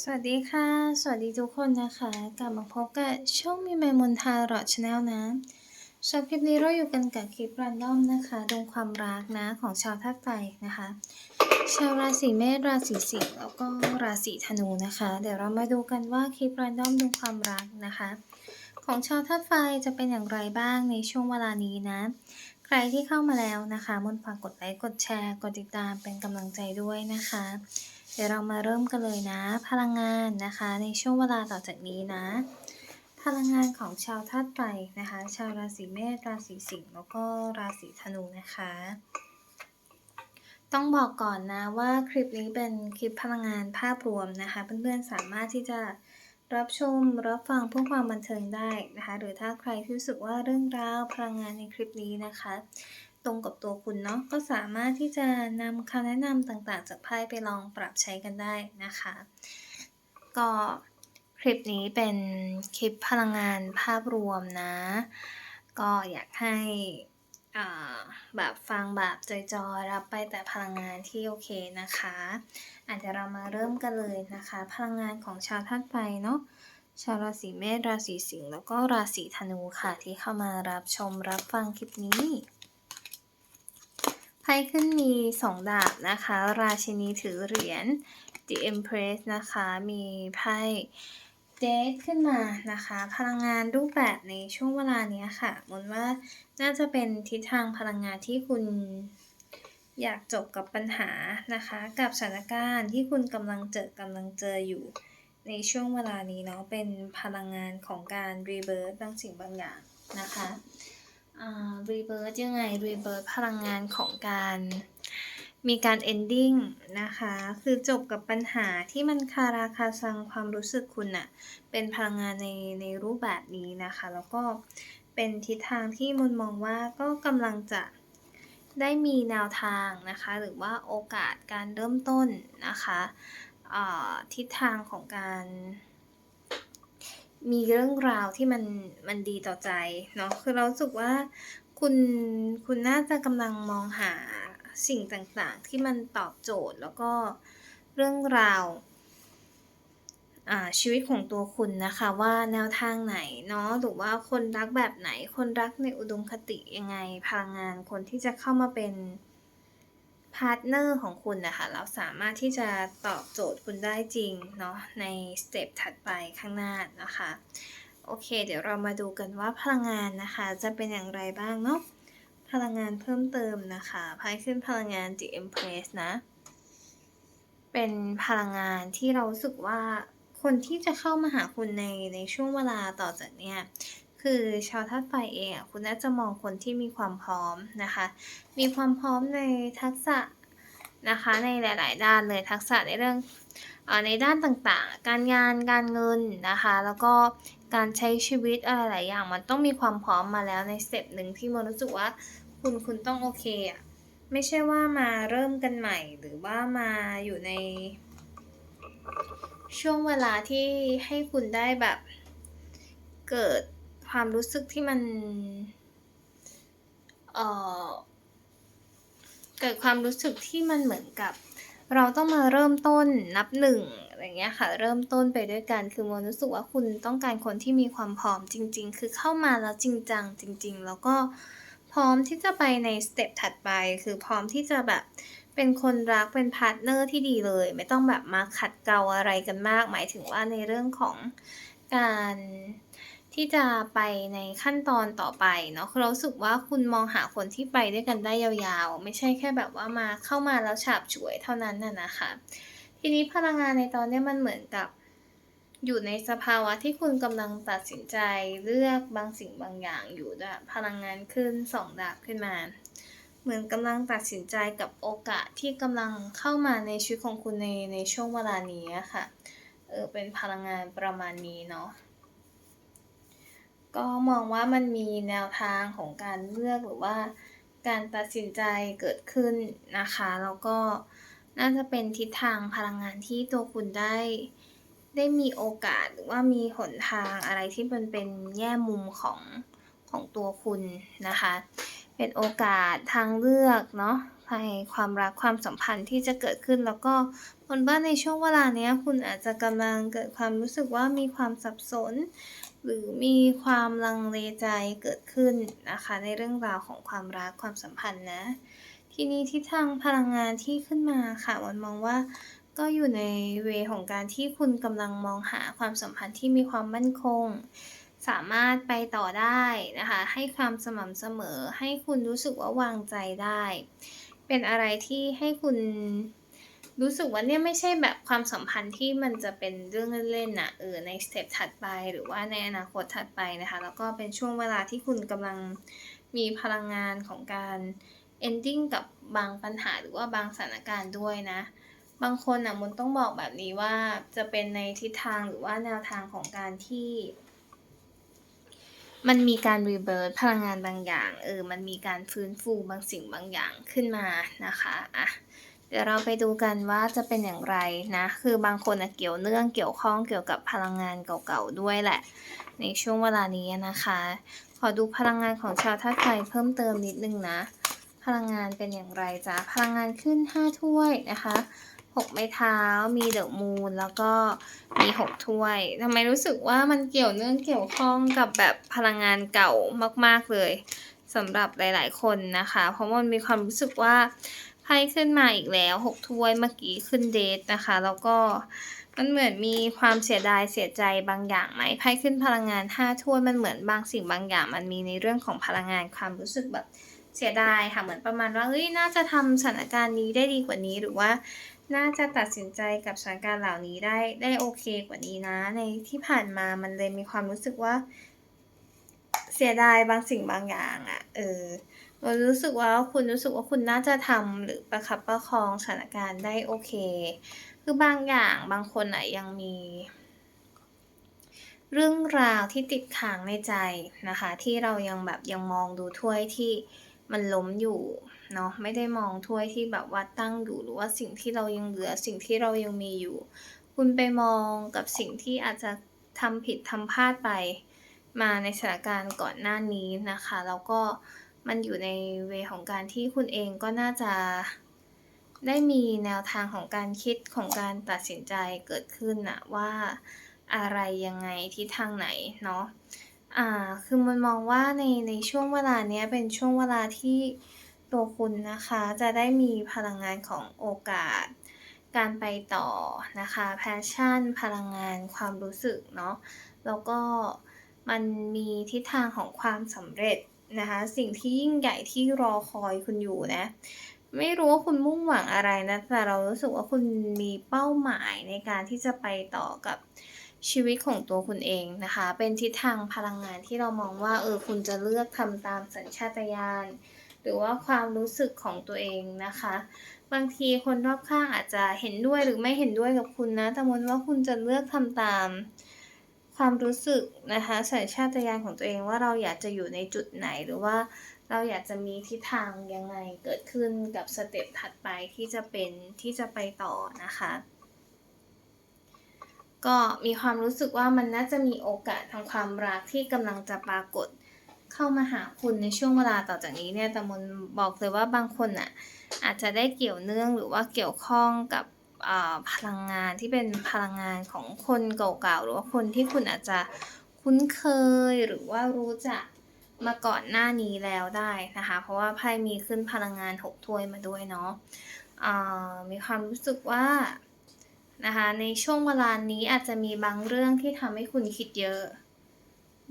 สวัสดีค่ะ สวัสดีทุกคนนะคะ กลับมาพบกับช่องมีไมมนทาหรอชาแนลนะสำหรับคลิปนี้เราอยู่กันกับคลิปรันดอมนะคะดวงความรักนะของชาวธาตุไฟนะคะ ชาวราศีเมษราศีสิงห์แล้วก็ราศีธนูนะคะ เดี๋ยวเรามาดูกันว่าคลิปรันดอมดวงความรักนะคะ ของชาวธาตุไฟจะเป็นอย่างไรบ้างในช่วงเวลานี้นะ ใครที่เข้ามาแล้วนะคะมนฝากกดไลค์กดแชร์ กดติดตามเป็นกำลังใจด้วยนะคะ เดี๋ยวเรามาเริ่มกันเลยนะ พลังงานนะคะ ในช่วงเวลาต่อจากนี้นะ พลังงานของชาวธาตุไฟนะคะ ชาวราศีเมษราศีสิงห์แล้วก็ราศีธนูนะคะ ต้องบอกก่อนนะว่าคลิปนี้เป็นคลิปพลังงานภาพรวมนะคะ เพื่อนๆสามารถที่จะรับชมรับฟังเพื่อความบันเทิงได้นะคะ หรือถ้าใครที่รู้สึกว่าเรื่องราวพลังงานในคลิปนี้นะคะ ตรงกับตัวคุณเนาะก็สามารถที่จะนำคำแนะนำต่างๆ จากไพ่ไปลองปรับใช้กันได้นะคะ ก็คลิปนี้เป็นคลิปพลังงานภาพรวมนะ ก็อยากให้อ่าแบบฟังแบบจอยๆรับไปแต่พลังงานที่โอเคนะคะอาจจะเรามาเริ่มกันเลยนะคะ พลังงานของชาวธาตุไฟเนาะชาวราศีเมษราศีสิงห์แล้วก็ราศีธนูค่ะที่เข้ามารับชมรับฟังคลิปนี้ ไพ่ขึ้นมีสองดาบนะคะ ราชินีถือเหรียญ The Empress นะคะ มีไพ่เดทขึ้นมานะคะ พลังงานรูปแบบในช่วงเวลานี้ค่ะมนว่าน่าจะเป็นทิศทางพลังงานที่คุณอยากจบกับปัญหานะคะ กับสถานการณ์ที่คุณกำลังเจอกำลังเจออยู่ในช่วงเวลานี้เนาะเป็นพลังงานของการรีเบิร์ตบางสิ่งบางอย่างนะคะ รีเบิร์ตยังไงรีเบิร์ตพลังงานของการมีการ ending นะคะ คือจบกับปัญหาที่มันคาราคาซังความรู้สึกคุณอะเป็นพลังงานในในรูปแบบนี้นะคะ แล้วก็เป็นทิศทางที่มุนมองว่าก็กำลังจะได้มีแนวทางนะคะ หรือว่าโอกาสการเริ่มต้นนะคะทิศทางของการ มีเรื่องราวที่มันมันดีต่อใจเนาะคือเราสึกว่าคุณคุณน่าจะกำลังมองหาสิ่งต่างๆ ที่มันตอบโจทย์แล้วก็เรื่องราวชีวิตของตัวคุณนะคะว่าแนวทางไหนเนาะหรือว่าคนรักแบบไหนคนรักในอุดมคติยังไงพลังงานคนที่จะเข้ามาเป็น พาร์ทเนอร์ของคุณนะคะเราสามารถที่จะตอบโจทย์คุณได้จริงเนาะในสเต็ปถัดไปข้างหน้านะคะโอเค เดี๋ยวเรามาดูกันว่าพลังงานนะคะ จะเป็นอย่างไรบ้างเนาะพลังงานเพิ่มเติมนะคะไพ่ขึ้นพลังงาน The Empress นะ เป็นพลังงานที่เราสึกว่าคนที่จะเข้ามาหาคุณในในช่วงเวลาต่อจากเนี้ย คือชาวธาตุไฟเองอะคุณน่าจะมองคนที่มีความพร้อมนะคะ มีความพร้อมในทักษะนะคะในหลาย ๆ ด้านเลยทักษะในเรื่องอในด้านต่างๆ การงานการเงินนะคะ แล้วก็การใช้ชีวิตอะไรหลายอย่างมันต้องมีความพร้อมมาแล้วในสเต็ปหนึ่งที่มันรู้สึกว่าคุณคุณต้องโอเคอะไม่ใช่ว่ามาเริ่มกันใหม่หรือว่ามาอยู่ใน ช่วงเวลาที่ให้คุณได้แบบเกิด ความรู้สึกที่มันเเกิดความรู้สึกที่มันเหมือนกับ เราต้องมาเริ่มต้นนับหนึ่งอะไรเงี้ยค่ะ เริ่มต้นไปด้วยกันคือมรู้สึกว่าคุณต้องการคนที่มีความพร้อมจริง ๆ คือเข้ามาแล้วจริงจังจริง ๆ แล้วก็พร้อมที่จะไปในสเต็ปถัดไป คือพร้อมที่จะแบบเป็นคนรักเป็นพาร์ทเนอร์ที่ดีเลย ไม่ต้องแบบมาขัดเกลาอะไรกันมาก หมายถึงว่าในเรื่องของการ ที่จะไปในขั้นตอนต่อไปเนาะคือเราสึกว่าคุณมองหาคนที่ไปด้วยกันได้ยาวๆ ไม่ใช่แค่แบบว่ามาเข้ามาแล้วฉาบฉวยเท่านั้นน่ะนะคะ ทีนี้พลังงานในตอนนี้มันเหมือนกับ อยู่ในสภาวะที่คุณกำลังตัดสินใจเลือกบางสิ่งบางอย่างอยู่ด้วยพลังงานขึ้นสองดาบขึ้นมาเหมือนกำลังตัดสินใจกับโอกาสที่กำลังเข้ามาในชีวิตของคุณในในช่วงเวลานี้ค่ะ เออเป็นพลังงานประมาณนี้เนาะ ก็มองว่ามันมีแนวทางของการเลือกหรือว่าการตัดสินใจเกิดขึ้นนะคะ แล้วก็น่าจะเป็นทิศทางพลังงานที่ตัวคุณได้ ได้มีโอกาสหรือว่ามีหนทางอะไรที่มันเป็นแง่มุมของของตัวคุณนะคะ เป็นโอกาสทางเลือกเนาะพภัยความรักความสัมพันธ์ที่จะเกิดขึ้น แล้วก็บนว่านในช่วงเวลาเนี้ย คุณอาจจะกำลังเกิดความรู้สึกว่ามีความสับสน หรือมีความลังเลใจเกิดขึ้นนะคะ ในเรื่องราวของความรักความสัมพันธ์นะ ทีนี้ทิศทางพลังงานที่ขึ้นมาค่ะมันมองว่าก็อยู่ในเวของการที่คุณกำลังมองหาความสัมพันธ์ที่มีความมั่นคง สามารถไปต่อได้นะคะ ให้ความสม่ำเสมอให้คุณรู้สึกว่าวางใจได้ เป็นอะไรที่ให้คุณ รู้สึกว่าเนี่ยไม่ใช่แบบความสัมพันธ์ที่มันจะเป็นเรื่องเล่นๆน่ะเออในสเต็ปถัดไปหรือว่าในอนาคตถัดไปนะคะ แล้วก็เป็นช่วงเวลาที่คุณกำลังมีพลังงานของการ ending กับบางปัญหาหรือว่าบางสถานการณ์ด้วยนะ บางคนน่ะมนต้องบอกแบบนี้ว่าจะเป็นในทิศทางหรือว่าแนวทางของการที่มันมีการ rebirth พลังงานบางอย่าง เออ มันมีการฟื้นฟูบางสิ่งบางอย่างขึ้นมานะคะ อะ เดี๋ยวเราไปดูกันว่าจะเป็นอย่างไรนะ คือบางคนนะเกี่ยวเนื่องเกี่ยวข้องเกี่ยวกับพลังงานเก่าๆด้วยแหละ ในช่วงเวลานี้นะคะ ขอดูพลังงานของชาวธาตุไฟเพิ่มเติมนิดนึงนะ พลังงานเป็นอย่างไรจ๊ะพลังงานขึ้น 5 ถ้วยนะคะ6ไม้เท้ามีเดอะมูนแล้วก็มี6ถ้วยทำไมรู้สึกว่ามันเกี่ยวเนื่องเกี่ยวข้องกับแบบพลังงานเก่ามาก ๆเลยสำหรับหลาย ๆ คนนะคะ เพราะมันมีความรู้สึกว่า พ่ขึ้นมาอีกแล้ว6ถ้วยเมื่อกี้ขึ้นเดทนะคะ แล้วก็มันเหมือนมีความเสียดายเสียใจบางอย่างไหมไพ่ขึ้นพลังงาน5ถ้วยมันเหมือนบางสิ่งบางอย่าง มันมีในเรื่องของพลังงานความรู้สึกแบบเสียดายค่ะเหมือนประมาณว่าเฮ้ยน่าจะทำสถานการณ์นี้ได้ดีกว่านี้หรือว่า น่าจะตัดสินใจกับสถานการณ์เหล่านี้ได้ได้โอเคกว่านี้นะ ในที่ผ่านมามันเลยมีความรู้สึกว่า เสียดายบางสิ่งบางอย่างอะเออ เรารู้สึกว่าคุณรู้สึกว่าคุณน่าจะทำหรือประคับประคองสถานการณ์ได้โอเค คือบางอย่างบางคนน่ะยังมี เรื่องราวที่ติดค้างในใจนะคะ ที่เรายังแบบยังมองดูถ้วยที่มันล้มอยู่เนาะไม่ได้มองถ้วยที่แบบว่าตั้งอยู่หรือว่าสิ่งที่เรายังเหลือสิ่งที่เรายังมีอยู่ คุณไปมองกับสิ่งที่อาจจะทำผิดทำพลาดไป มาในสถานการณ์ก่อนหน้านี้นะคะ แล้วก็ มันอยู่ในเวของการที่คุณเองก็น่าจะได้มีแนวทางของการคิดของการตัดสินใจเกิดขึ้นนะว่าอะไรยังไงทิศทางไหนเนาะอ่าคือมันมองว่าในในช่วงเวลาเนี้ยเป็นช่วงเวลาที่ตัวคุณนะคะจะได้มีพลังงานของโอกาส การไปต่อนะคะ passion พลังงานความรู้สึกเนาะแล้วก็มันมีทิศทางของความสำเร็จ นะคะ สิ่งที่ยิ่งใหญ่ที่รอคอยคุณอยู่นะ ไม่รู้ว่าคุณมุ่งหวังอะไรนะ แต่เรารู้สึกว่าคุณมีเป้าหมายในการที่จะไปต่อกับชีวิตของตัวคุณเองนะคะ เป็นทิศทางพลังงานที่เรามองว่า เออ คุณจะเลือกทำตามสัญชาตญาณหรือว่าความรู้สึกของตัวเองนะคะ บางทีคนรอบข้างอาจจะเห็นด้วยหรือไม่เห็นด้วยกับคุณนะ แต่มนว่าคุณจะเลือกทำตาม ความรู้สึกนะคะสัญชาตญาณของตัวเองว่าเราอยากจะอยู่ในจุดไหนหรือว่าเราอยากจะมีทิศทางยังไงเกิดขึ้นกับสเต็ปถัดไปที่จะเป็นที่จะไปต่อนะคะ ก็มีความรู้สึกว่ามันน่าจะมีโอกาสทางความรักที่กำลังจะปรากฏเข้ามาหาคุณในช่วงเวลาต่อจากนี้เนี่ยแต่มนบอกเลยว่าบางคนน่ะอาจจะได้เกี่ยวเนื่องหรือว่าเกี่ยวข้องกับ พลังงานที่เป็นพลังงานของคนเก่าๆหรือว่าคนที่คุณอาจจะคุ้นเคยหรือว่ารู้จักมาก่อนหน้านี้แล้วได้นะคะ เพราะว่าไพ่มีขึ้นพลังงาน6ถ้วยมาด้วยเนาะมีความรู้สึกว่านะคะในช่วงเวลานี้อาจจะมีบางเรื่องที่ทำให้คุณคิดเยอะ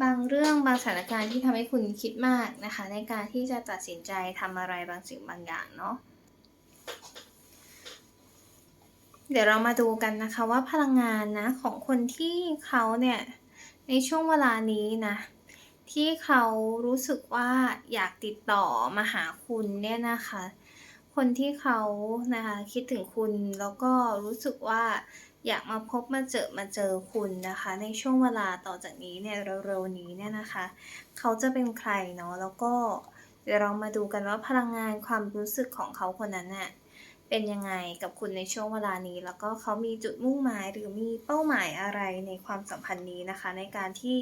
บางเรื่องบางสถานการณ์ที่ทำให้คุณคิดมากนะคะ ในการที่จะตัดสินใจทำอะไรบางสิ่งบางอย่างเนาะ เดี๋ยวเรามาดูกันนะคะว่าพลังงานนะของคนที่เขาเนี่ยในช่วงเวลานี้นะที่เขารู้สึกว่าอยากติดต่อมาหาคุณเนี่ยนะคะ คนที่เขานะคะคิดถึงคุณแล้วก็รู้สึกว่าอยากมาพบมาเจอมาเจอคุณนะคะ ในช่วงเวลาต่อจากนี้เนี่ยเร็วๆนี้เนี่ยนะคะ เขาจะเป็นใครเนาะแล้วก็เดี๋ยวเรามาดูกันว่าพลังงานความรู้สึกของเขาคนนั้นน่ะ เป็นยังไงกับคุณในช่วงเวลานี้ แล้วก็เขามีจุดมุ่งหมายหรือมีเป้าหมายอะไรในความสัมพันธ์นี้นะคะ ในการที่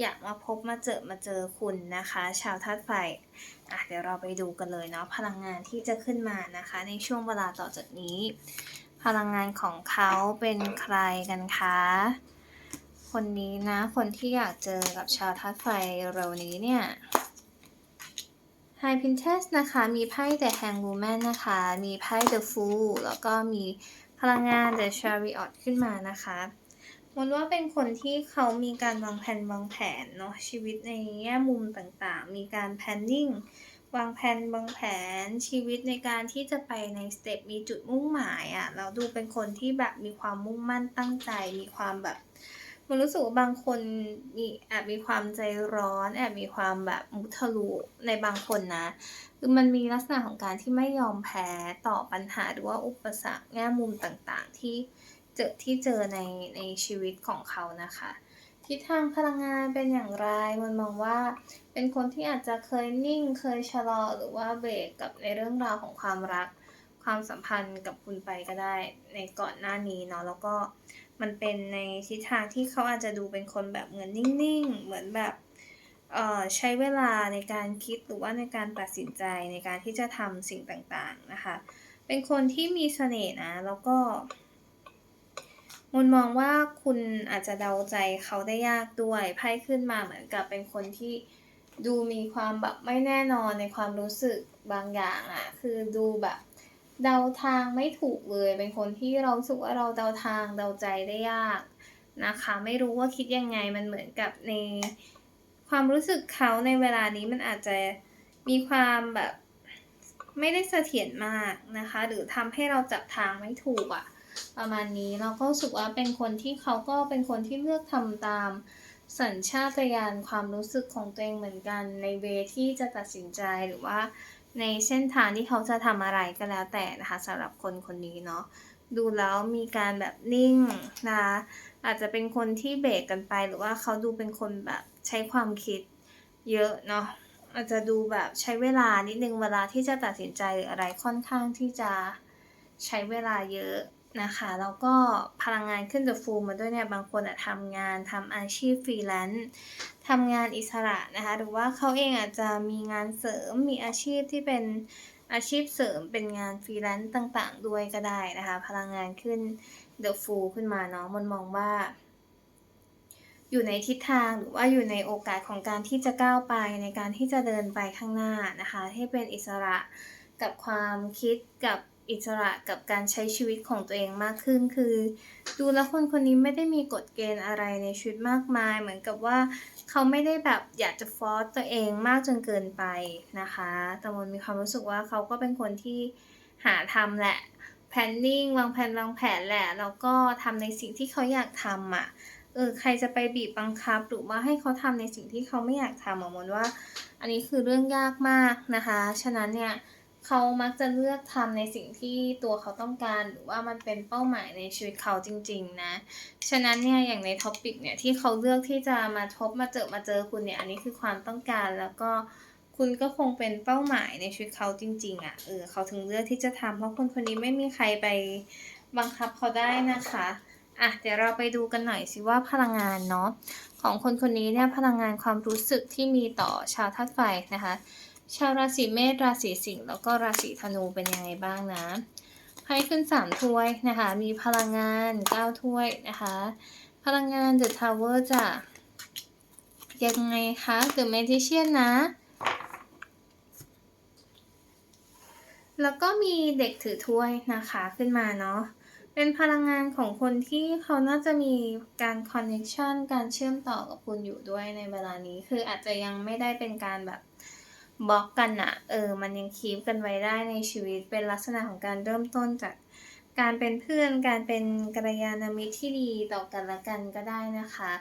อยากมาพบมาเจอมาเจอคุณนะคะ ชาวธาตุไฟอะเดี๋ยวเราไปดูกันเลยเนาะพลังงานที่จะขึ้นมานะคะ ในช่วงเวลาต่อจากนี้ พลังงานของเขาเป็นใครกันคะคนนี้นะ คนที่อยากเจอกับชาวทัศไฟเร็วนี้เนี่ย High Princess นะคะ มีไพ่ The Hanged Woman นะคะ มีไพ่ The Fool แล้วก็มีพลังงาน The Chariot ขึ้นมานะคะมนว่าเป็นคนที่เขามีการวางแผนวางแผนเนาะชีวิตในแง่มุมต่างๆ มีการ planning วางแผนวางแผนชีวิตในการที่จะไปในสเต็ปมีจุดมุ่งหมายอะ่ะแล้วดูเป็นคนที่แบบมีความมุ่งมั่นตั้งใจ มีความแบบ มันรู้สึกว่าบางคนมีแอบมีความใจร้อน แอบมีความแบบมุทะลุในบางคนนะ คือมันมีลักษณะของการที่ไม่ยอมแพ้ต่อปัญหาหรือว่าอุปสรรคแง่มุมต่างๆ ที่เจอที่เจอในในชีวิตของเขานะคะทิศทางพลังงานเป็นอย่างไร มันมองว่าเป็นคนที่อาจจะเคยนิ่งเคยชะลอหรือว่าเบรกกับในเรื่องราวของความรัก ความสัมพันธ์กับคุณไปก็ได้ในก่อนหน้านี้เนาะแล้วก็ มันเป็นในทิศทางที่เขาอาจจะดูเป็นคนแบบเหมือนนิ่งๆ เหมือนแบบเอ่อใช้เวลาในการคิดหรือว่าในการตัดสินใจในการที่จะทำสิ่งต่างๆนะคะ เป็นคนที่มีเสน่ห์นะ แล้วก็มนมองว่าคุณอาจจะเดาใจเขาได้ยากด้วยไพ่ขึ้นมาเหมือนกับเป็นคนที่ดูมีความแบบไม่แน่นอนในความรู้สึกบางอย่างอะ่ะ คือดูแบบ เดาทางไม่ถูกเลย เป็นคนที่เราสึกว่าเราเดาทางเดาใจได้ยากนะคะ ไม่รู้ว่าคิดยังไงมันเหมือนกับในความรู้สึกเขาในเวลานี้มันอาจจะมีความแบบไม่ได้เสถียรมากนะคะ หรือทำให้เราจับทางไม่ถูกอะ่ะ ประมาณนี้เราก็รู้สึกว่าเป็นคนที่เขาก็เป็นคนที่เลือกทำตามสัญชาตญาณความรู้สึกของตัวเองเหมือนกันในเวที่จะตัดสินใจหรือว่า ในเส้นทางที่เขาจะทำอะไรก็แล้วแต่นะคะสำหรับคนคนนี้เนาะดูแล้วมีการแบบนิ่งนะคะอาจจะเป็นคนที่เบรกกันไปหรือว่าเขาดูเป็นคนแบบใช้ความคิดเยอะเนาะอาจจะดูแบบใช้เวลานิดนึงเวลาที่จะตัดสินใจหรืออะไรค่อนข้างที่จะใช้เวลาเยอะ นะคะแล้วก็พลังงานขึ้นจะฟูมาด้วยเนี่ยบางคนอะทำงานทำอาชีพฟรีแลนซ์ทำงานอิสระนะคะหรือว่าเขาเองอาจจะมีงานเสริมมีอาชีพที่เป็นอาชีพเสริมเป็นงานฟรีแลนซ์ต่างๆ ด้วยก็ได้นะคะพลังงานขึ้นเดอะฟูขึ้นมาเนาะมันมองว่า อยู่ในทิศทางหรือว่าอยู่ในโอกาสของการที่จะก้าวไปในการที่จะเดินไปข้างหน้านะคะให้เป็นอิสระกับความคิดกับ อิสระกับการใช้ชีวิตของตัวเองมากขึ้น คือ ดูแล้วคนคนนี้ไม่ได้มีกฎเกณฑ์อะไรในชีวิตมากมาย เหมือนกับว่าเขาไม่ได้แบบอยากจะฟอร์สตัวเองมากจนเกินไปนะคะแต่มันมีความรู้สึกว่าเขาก็เป็นคนที่หาทำแหละแพนนิ่งวางแผนวางแผนแหละ แล้วก็ทำในสิ่งที่เขาอยากทำอะเออใครจะไปบีบบังคับหรือว่าให้เขาทำในสิ่งที่เขาไม่อยากทำอะมนว่า อันนี้คือเรื่องยากมากนะคะ ฉะนั้นเนี่ย เขามักจะเลือกทำในสิ่งที่ตัวเขาต้องการ หรือว่ามันเป็นเป้าหมายในชีวิตเขาจริง ๆ นะ ฉะนั้นเนี่ยอย่างในท็อปิกเนี่ยที่เขาเลือกที่จะมาทบมาเจอมาเจอคุณเนี่ยอันนี้คือความต้องการแล้วก็คุณก็คงเป็นเป้าหมายในชีวิตเขาจริง ๆอะ่ะเออเขาถึงเลือกที่จะทำเพราะคนคนนี้ไม่มีใครไปบังคับเขาได้นะคะอะเดี๋ยวเราไปดูกันหน่อยสิว่าพลังงานเนาะของคนคนนี้เนี่ยพลังงานความรู้สึกที่มีต่อชาวธาตุไฟนะคะ ชาวราศีเมษราศีสิงห์แล้วก็ราศีธนูเป็นยังไงบ้างนะไพ่ขึ้นสามถ้วยนะคะ มีพลังงานเก้าถ้วยนะคะ พลังงาน The Tower จะยังไงคะ The Magician นะ แล้วก็มีเด็กถือถ้วยนะคะขึ้นมาเนาะ เป็นพลังงานของคนที่เขาน่าจะมีการคอนเนคชันการเชื่อมต่อกับคุณอยู่ด้วยในเวลานี้ คืออาจจะยังไม่ได้เป็นการแบบ บล็อกกันอะเออ มันยังคีบกันไว้ได้ในชีวิตเป็นลักษณะของการเริ่มต้นจากการเป็นเพื่อนการเป็นกัลยาณมิตรที่ดีต่อกันและกันก็ได้นะคะ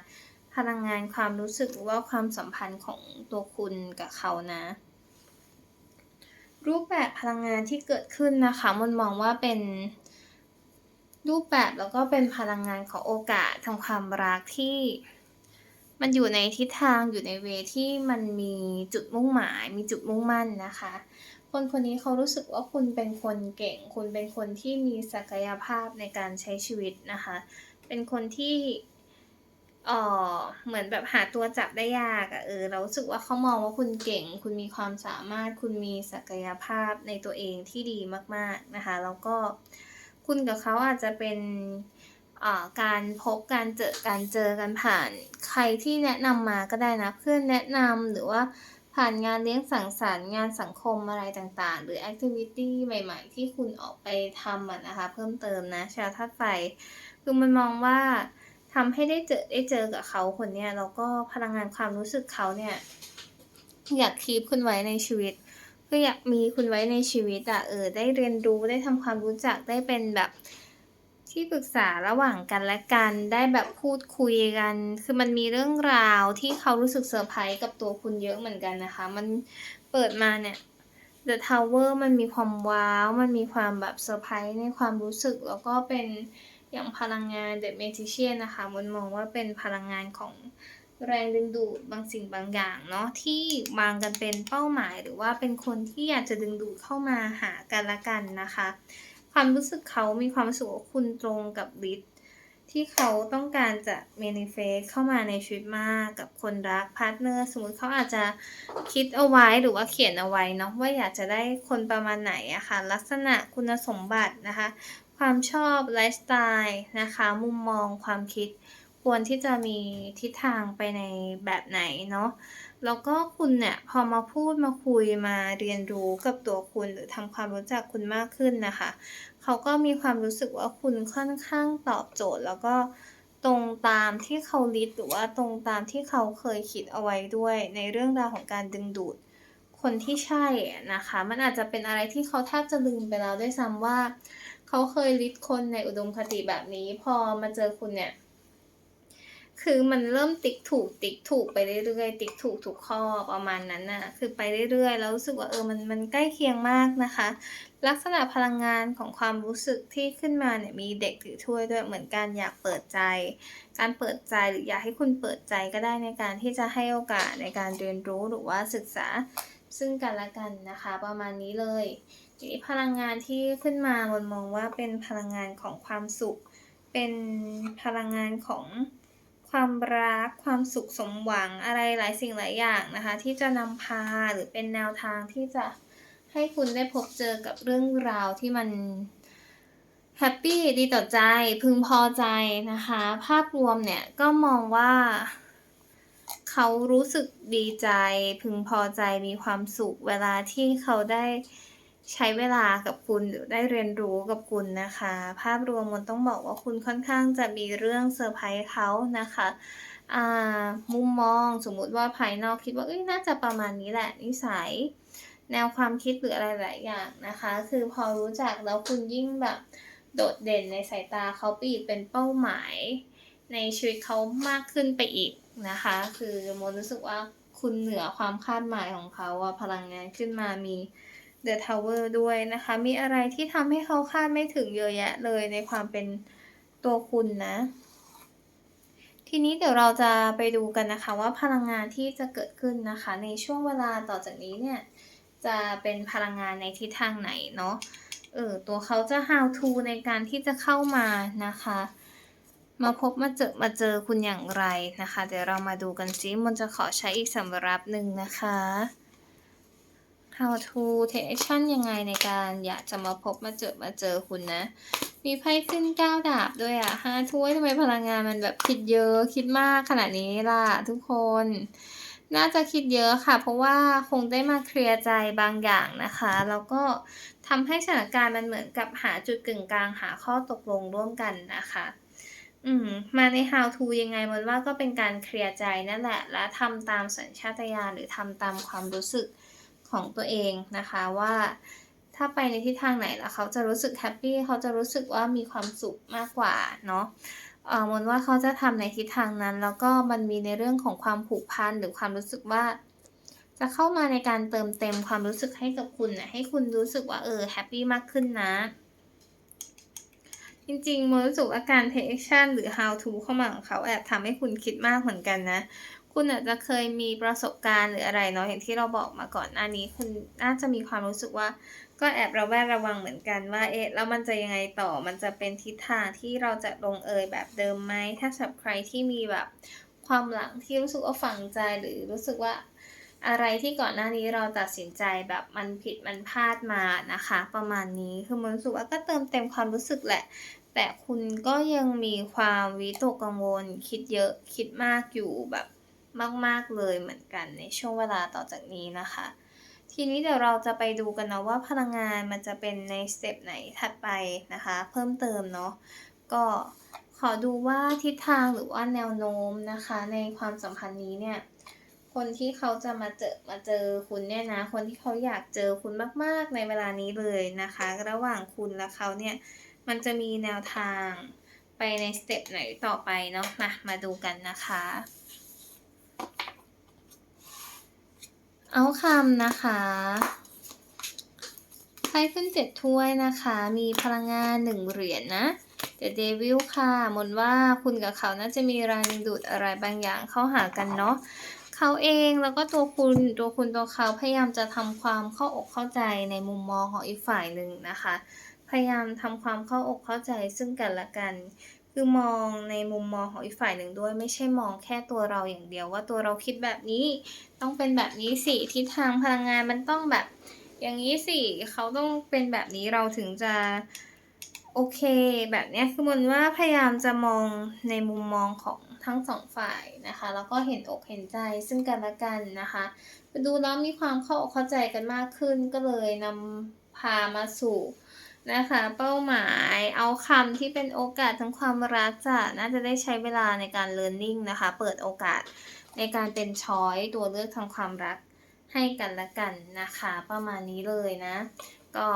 พลังงานความรู้สึกว่าความสัมพันธ์ของตัวคุณกับเขานะ รูปแบบพลังงานที่เกิดขึ้นนะคะมันมองว่าเป็นรูปแบบแล้วก็เป็นพลังงานของโอกาสทางความรักที่ มันอยู่ในทิศทางอยู่ในเวที่มันมีจุดมุ่งหมาย มีจุดมุ่งมั่นนะคะ คนคนนี้เขารู้สึกว่าคุณเป็นคนเก่ง คุณเป็นคนที่มีศักยภาพในการใช้ชีวิตนะคะ เป็นคนที่เอ่อเหมือนแบบหาตัวจับได้ยากอะเออเรารู้สึกว่าเขามองว่าคุณเก่ง คุณมีความสามารถ คุณมีศักยภาพในตัวเองที่ดีมาก ๆนะคะ แล้วก็คุณกับเขาอาจจะเป็น การพบการเจอการเจอกันผ่านใครที่แนะนำมาก็ได้นะ เพื่อนแนะนำหรือว่าผ่านงานเลี้ยงสังสรรค์งานสังคมอะไรต่างๆ หรือแอกทิวิตี้ใหม่ๆ ที่คุณออกไปทำนะคะ เพิ่มเติมนะชาวธาตุไฟคือมันมองว่าทำให้ได้เจอได้เจอกับเขาคนเนี้ยแล้วก็พลังงานความรู้สึกเขาเนี่ย อยาก keep คุณไว้ในชีวิตคืออยากมีคุณไว้ในชีวิตอะเออได้เรียนรู้ได้ทำความรู้จักได้เป็นแบบ ที่ปรึกษาระหว่างกันและกันได้แบบพูดคุยกัน คือมันมีเรื่องราวที่เขารู้สึกเซอร์ไพรส์กับตัวคุณเยอะเหมือนกันนะคะ มันเปิดมาเนี่ย The Tower มันมีความว้าว มันมีความแบบเซอร์ไพรส์ในความรู้สึก แล้วก็เป็นอย่างพลังงาน The Magician นะคะมนมองว่าเป็นพลังงานของแรงดึงดูดบางสิ่งบางอย่างเนาะที่วางกันเป็นเป้าหมายหรือว่าเป็นคนที่อยากจะดึงดูดเข้ามาหากันและกันนะคะ ความรู้สึกเขามีความรู้สึกว่าคุณตรงกับฤทธิ์ที่เขาต้องการจะ manifest เข้ามาในชีวิตมากกับคนรักพาร์ตเนอร์สมมติเขาอาจจะคิดเอาไว้หรือว่าเขียนเอาไว้เนาะว่าอยากจะได้คนประมาณไหนอะค่ะลักษณะคุณสมบัตินะคะ ความชอบไลฟ์สไตล์นะคะ มุมมองความคิดควรที่จะมีทิศทางไปในแบบไหนเนาะ แล้วก็คุณเนี่ยพอมาพูดมาคุยมาเรียนรู้กับตัวคุณหรือทำความรู้จักคุณมากขึ้นนะคะ เขาก็มีความรู้สึกว่าคุณค่อนข้างตอบโจทย์ แล้วก็ตรงตามที่เขาลิสต์หรือว่าตรงตามที่เขาเคยคิดเอาไว้ด้วยในเรื่องราวของการดึงดูด คนที่ใช่นะคะ มันอาจจะเป็นอะไรที่เขาแทบจะลืมไปแล้วด้วยซ้ำว่า เขาเคยลิสต์คนในอุดมคติแบบนี้ พอมาเจอคุณเนี่ย คือมันเริ่มติ๊กถูกติ๊กถูกไปเรื่อยๆติ๊กถูกทุกข้อประมาณนั้นน่ะคือไปเรื่อยๆ แล้วรู้สึกว่าเออมันมันใกล้เคียงมากนะคะ ลักษณะพลังงานของความรู้สึกที่ขึ้นมาเนี่ยมีเด็กถือถ้วยด้วยเหมือนการอยากเปิดใจ การเปิดใจหรืออยากให้คุณเปิดใจก็ได้ในการที่จะให้โอกาสในการเรียนรู้หรือว่าศึกษาซึ่งกันและกันนะคะ ประมาณนี้เลยทีนี้พลังงานที่ขึ้นมามนมองว่าเป็นพลังงานของความสุข เป็นพลังงานของ ความรักความสุขสมหวังอะไรหลายสิ่งหลายอย่างนะคะ ที่จะนำพาหรือเป็นแนวทางที่จะให้คุณได้พบเจอกับเรื่องราวที่มันแฮปปี้ดีต่อใจพึงพอใจนะคะ ภาพรวมเนี่ยก็มองว่าเขารู้สึกดีใจ พึงพอใจมีความสุขเวลาที่เขาได้ ใช้เวลากับคุณหรือได้เรียนรู้กับคุณนะคะ ภาพรวมมนต้องบอกว่าคุณค่อนข้างจะมีเรื่องเซอร์ไพรส์เขานะคะมุมมองสมมุติว่าภายนอกคิดว่าเฮ้ยน่าจะประมาณนี้แหละนิสัย แนวความคิดหรืออะไรหลายอย่างนะคะ คือพอรู้จักแล้วคุณยิ่งแบบโดดเด่นในสายตาเขาไปอีกเป็นเป้าหมาย ในชีวิตเขามากขึ้นไปอีกนะคะ คือมนรู้สึกว่าคุณเหนือความคาดหมายของเขาอะพลังงานขึ้นมามี The Tower ด้วยนะคะ มีอะไรที่ทำให้เขาคาดไม่ถึงเยอะแยะเลยในความเป็นตัวคุณนะ ทีนี้เดี๋ยวเราจะไปดูกันนะคะว่าพลังงานที่จะเกิดขึ้นนะคะ ในช่วงเวลาต่อจากนี้เนี่ย จะเป็นพลังงานในทิศทางไหนเนาะเออตัวเขาจะ How to ในการที่จะเข้ามานะคะ มาพบมาเจอมาเจอคุณอย่างไรนะคะ เดี๋ยวเรามาดูกันซิมนจะขอใช้อีกสำรับหนึ่งนะคะ How to take action ยังไงในการอยากจะมาพบมาเจอมาเจอคุณนะ มีไพ่ขึ้น9ดาบด้วยอะ5ถ้วยทำไมพลังงานมันแบบคิดเยอะคิดมากขนาดนี้ล่ะทุกคน น่าจะคิดเยอะค่ะ เพราะว่าคงได้มาเคลียร์ใจบางอย่างนะคะ แล้วก็ทำให้สถานการณ์มันเหมือนกับหาจุดกึ่งกลางหาข้อตกลงร่วมกันนะคะอืมมาใน How to ยังไงมันว่าก็เป็นการเคลียร์ใจนั่นแหละ และทำตามสัญชาตญาณหรือทำตามความรู้สึก ของตัวเองนะคะว่าถ้าไปในทิศทางไหนแล้วเขาจะรู้สึกแฮปปี้เขาจะรู้สึกว่ามีความสุขมากกว่าเนาะเออมนว่าเขาจะทำในทิศทางนั้น แล้วก็มันมีในเรื่องของความผูกพันหรือความรู้สึกว่า จะเข้ามาในการเติมเต็มความรู้สึกให้กับคุณน่ะให้คุณรู้สึกว่าเออแฮปปี้มากขึ้นนะ จริงๆมนรู้สึกว่าการ take action หรือ How to เข้ามาของเขาแอบทำให้คุณคิดมากเหมือนกันนะ คุณอาจจะเคยมีประสบการณ์หรืออะไรเนาะอย่างที่เราบอกมาก่อนหน้านี้ คุณน่าจะมีความรู้สึกว่า ก็แอบระแวดระวังเหมือนกันว่าเอ๊ะแล้วมันจะยังไงต่อมันจะเป็นทิศทางที่เราจะลงเอยแบบเดิมไหมถ้าสำหรับใครที่มีแบบความหลังที่รู้สึกว่าฝังใจหรือรู้สึกว่าอะไรที่ก่อนหน้านี้เราตัดสินใจแบบมันผิดมันพลาดมานะคะ ประมาณนี้คือมันรู้สึกว่าก็เติมเต็มความรู้สึกแหละ แต่คุณก็ยังมีความวิตกกังวล คิดเยอะคิดมากอยู่แบบ มาก ๆ เลยเหมือนกันในช่วงเวลาต่อจากนี้นะคะ ทีนี้เดี๋ยวเราจะไปดูกันนะว่าพลังงานมันจะเป็นในสเต็ปไหนถัดไปนะคะ เพิ่มเติมเนาะก็ขอดูว่าทิศทางหรือว่าแนวโน้มนะคะ ในความสัมพันธ์นี้เนี่ยคนที่เขาจะมาเจอมาเจอคุณเนี่ยนะ คนที่เขาอยากเจอคุณมาก ๆ ในเวลานี้เลยนะคะ ระหว่างคุณและเขาเนี่ย มันจะมีแนวทางไปในสเต็ปไหนต่อไปเนาะมามาดูกันนะคะ เอาคำนะคะไพ่ขึ้นเจ็ดถ้วยนะคะ มีพลังงานหนึ่งเหรียญนนะ The Devil ค่ะมนว่าคุณกับเขาน่าจะมีแรงดึงดูดอะไรบางอย่างเข้าหากันเนาะเขาเองแล้วก็ตัวคุณตัวคุณตัวเขาพยายามจะทำความเข้าอกเข้าใจในมุมมองของอีกฝ่ายหนึ่งนะคะ พยายามทำความเข้าอกเข้าใจซึ่งกันและกัน คือมองในมุมมองของอีกฝ่ายหนึ่งด้วย ไม่ใช่มองแค่ตัวเราอย่างเดียวว่าตัวเราคิดแบบนี้ ต้องเป็นแบบนี้สิทิศทางพลังงานมันต้องแบบ อย่างนี้สิเขาต้องเป็นแบบนี้เราถึงจะโอเค แบบนี้คือมันว่าพยายามจะมองในมุมมองของทั้งสองฝ่ายนะคะ แล้วก็เห็นอกเห็นใจซึ่งกันและกันนะคะดูแล้วมีความเข้าอกเข้าใจกันมากขึ้นก็เลยนำพามาสู่ นะคะ เป้าหมายเอาคำที่เป็นโอกาสทั้งความรักจะน่าจะได้ใช้เวลาในการ learning นะคะ เปิดโอกาสในการเป็นช้อยตัวเลือกทางความรักให้กันและกันนะคะ ประมาณนี้เลยนะ ก็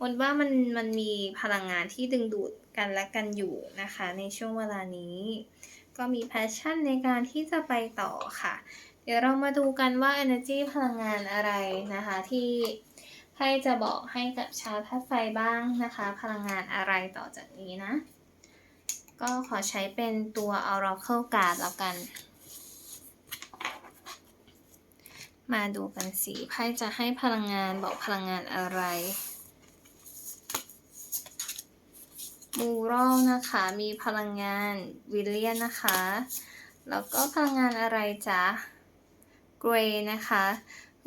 วนว่ามันมันมีพลังงานที่ดึงดูดกันและกันอยู่นะคะ ในช่วงเวลานี้ ก็มีแพชชั่นในการที่จะไปต่อค่ะ เดี๋ยวเรามาดูกันว่า energy พลังงานอะไรนะคะที่ ไพ่จะบอกให้กับชาวธาตุไฟบ้างนะคะ พลังงานอะไรต่อจากนี้นะ ก็ขอใช้เป็นตัว oracle card แล้วกัน มาดูกันสิไพ่จะให้พลังงานบอกพลังงานอะไรมูรัลนะคะ มีพลังงานวิลเลียนนะคะ แล้วก็พลังงานอะไรจ๊ะ เกรย์นะคะ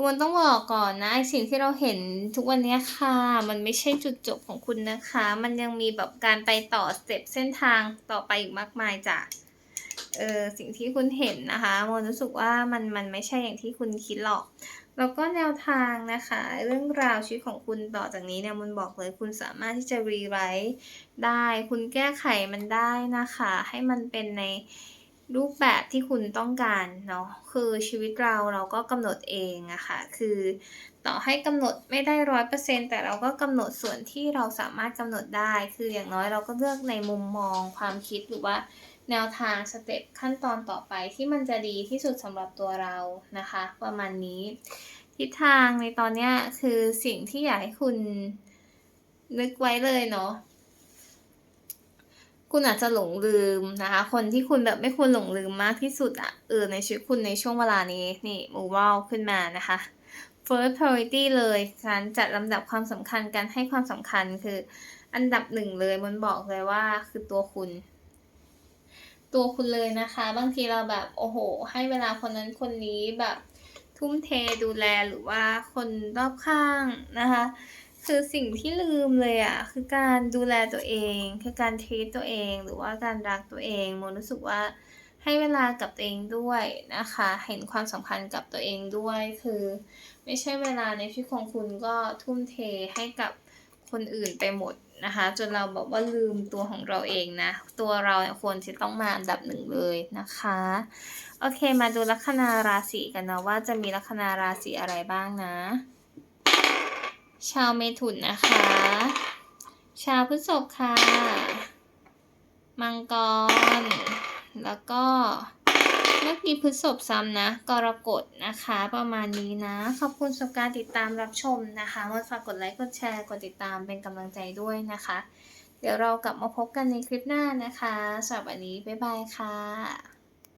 คุณต้องบอกก่อนนะไอสิ่งที่เราเห็นทุกวันนี้ค่ะ มันไม่ใช่จุดจบของคุณนะคะ มันยังมีแบบการไปต่อสเต็ปเส้นทางต่อไปอีกมากมายจ้ะเออสิ่งที่คุณเห็นนะคะมรู้สึกว่ามันมันไม่ใช่อย่างที่คุณคิดหรอก แล้วก็แนวทางนะคะ เรื่องราวชีวิตของคุณต่อจากนี้เนี่ยมันบอกเลยคุณสามารถที่จะรีไรต์ได้ คุณแก้ไขมันได้นะคะ ให้มันเป็นใน รูปแบบที่คุณต้องการเนาะคือชีวิตเราเราก็กำหนดเองอะคะ่ะคือต่อให้กำหนดไม่ได้ร้อยเปอร์เซ็นแต่เราก็กำหนดส่วนที่เราสามารถกำหนดได้ คืออย่างน้อยเราก็เลือกในมุมมองความคิดหรือว่าแนวทางสเต็ปขั้นตอนต่อไปที่มันจะดีที่สุดสำหรับตัวเรานะคะ ประมาณนี้ ทิศทางในตอนนี้คือสิ่งที่อยากให้คุณนึกไว้เลยเนาะ คุณอาจจะหลงลืมนะคะ คนที่คุณแบบไม่ควรหลงลืมมากที่สุดอะเออในชีวิตคุณในช่วงเวลานี้นี่มูรัลขึ้นมานะคะ first priority เลยการจัดลำดับความสำคัญการให้ความสำคัญคืออันดับหนึ่งเลยมันบอกเลยว่าคือตัวคุณ ตัวคุณเลยนะคะ บางทีเราแบบโอ้โห ให้เวลาคนนั้นคนนี้แบบทุ่มเทดูแลหรือว่าคนรอบข้างนะคะ คือสิ่งที่ลืมเลยอะ่ะคือการดูแลตัวเอง คือการทรีตตัวเองหรือว่าการรักตัวเองโมรู้สึกว่าให้เวลากับตัวเองด้วยนะคะ เห็นความสำคัญกับตัวเองด้วยคือ ไม่ใช่เวลาในชีวิตของคุณก็ทุ่มเทให้กับคนอื่นไปหมดนะคะ จนเราบอกว่าลืมตัวของเราเองนะ ตัวเราควรจะต้องมาอันดับหนึ่งเลยนะคะ โอเคมาดูลัคนาราศีกันนะว่าจะมีลัคนาราศีอะไรบ้างนะ ชาวเมถุนนะคะ ชาวพฤษภค่ะ มังกร แล้วก็เมื่อกี้พฤษภซ้ำนะ กรกฎนะคะ ประมาณนี้นะ ขอบคุณสำหรับการติดตามรับชมนะคะมดฝากกดไลค์ กดแชร์ กดติดตามเป็นกำลังใจด้วยนะคะ เดี๋ยวเรากลับมาพบกันในคลิปหน้านะคะสำหรับวันนี้ บ๊ายบายค่ะ